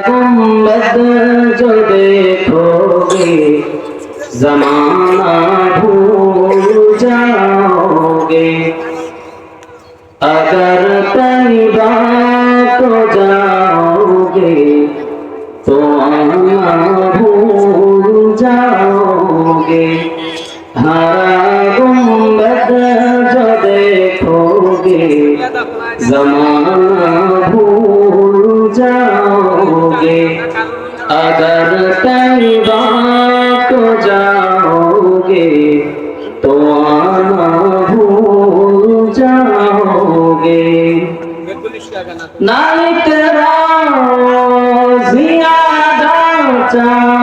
गुंबद जो देखोगे जमाना भूल जाओगे। अगर तैबा को जाओगे तो आना भूल जाओगे। हरा गुंबद जो देखोगे, जमाना अगर तैबा को जाओगे तो आना भूल जाओगे नाइट जियादा चांद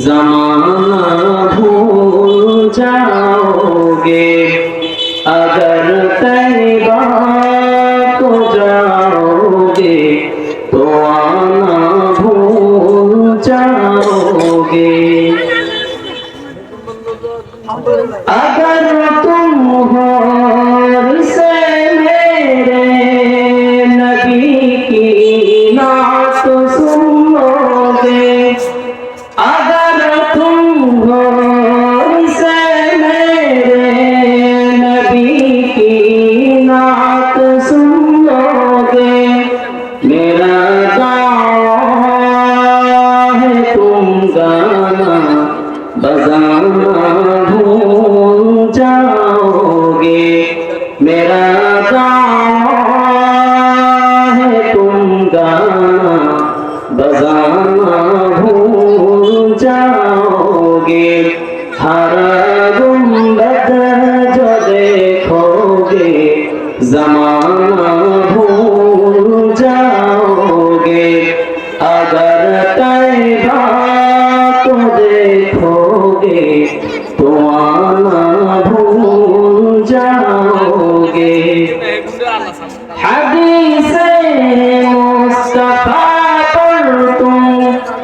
जमाना भूल जाओगे अगर तैबा को जाओगे तो आना भूल जाओगे अगर तुम हो बजाना भूल जाओगे। हरा गुंबद जो देखोगे। जमाना भूल जाओगे। अगर तैबा को देखोगे तो आना भूल जाओगे।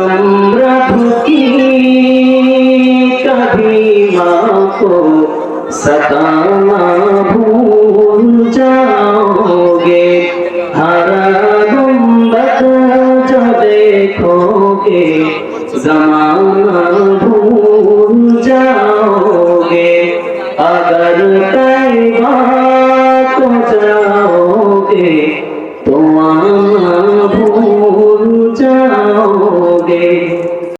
তোমরা ভুকি কবি মাকো সতানা ভুল যাওগে হারা গুম্বত জবে খোগে জমানা